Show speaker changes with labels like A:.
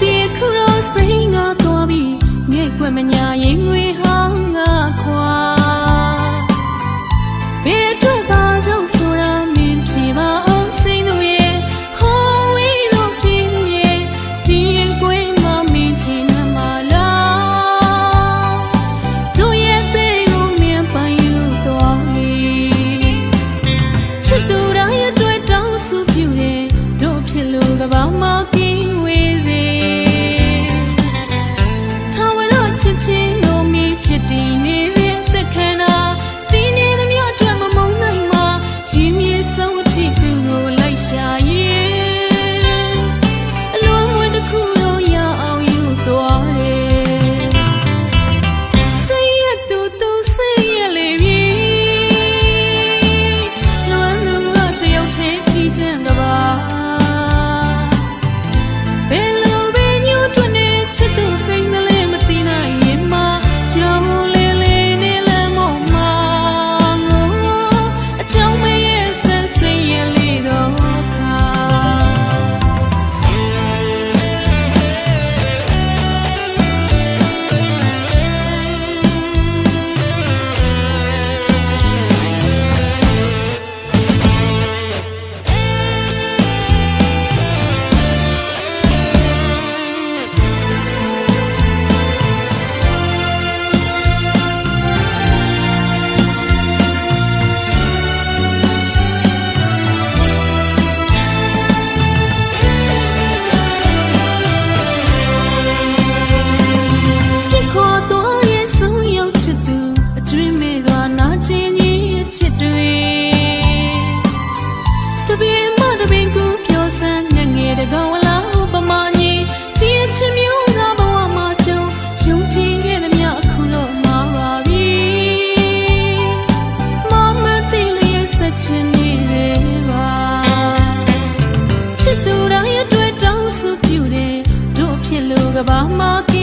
A: ဒီခုတော့စိတ်ငါသွားပြီငဲ့ွက်မညာရင်ငွေဟောင်းငါခွာဘယ်အတွက်ပါကြောင့်ဆိုတာမင်းဖြေပါအောင်စိတ်တို့ရဲ့ဟောဝေးတော့ပြင်းရဲ့ဒီရင်ကွေးမမင်းချင်မလားတို့ရဲ့တဲ့ကိုမင်းပိုင်ယူတော်မီချစ်သူတိုင်းအတွက်တောင်းဆိုပြုတယ်တို့ဖြစ်လို့ကဘာမှ the bar market.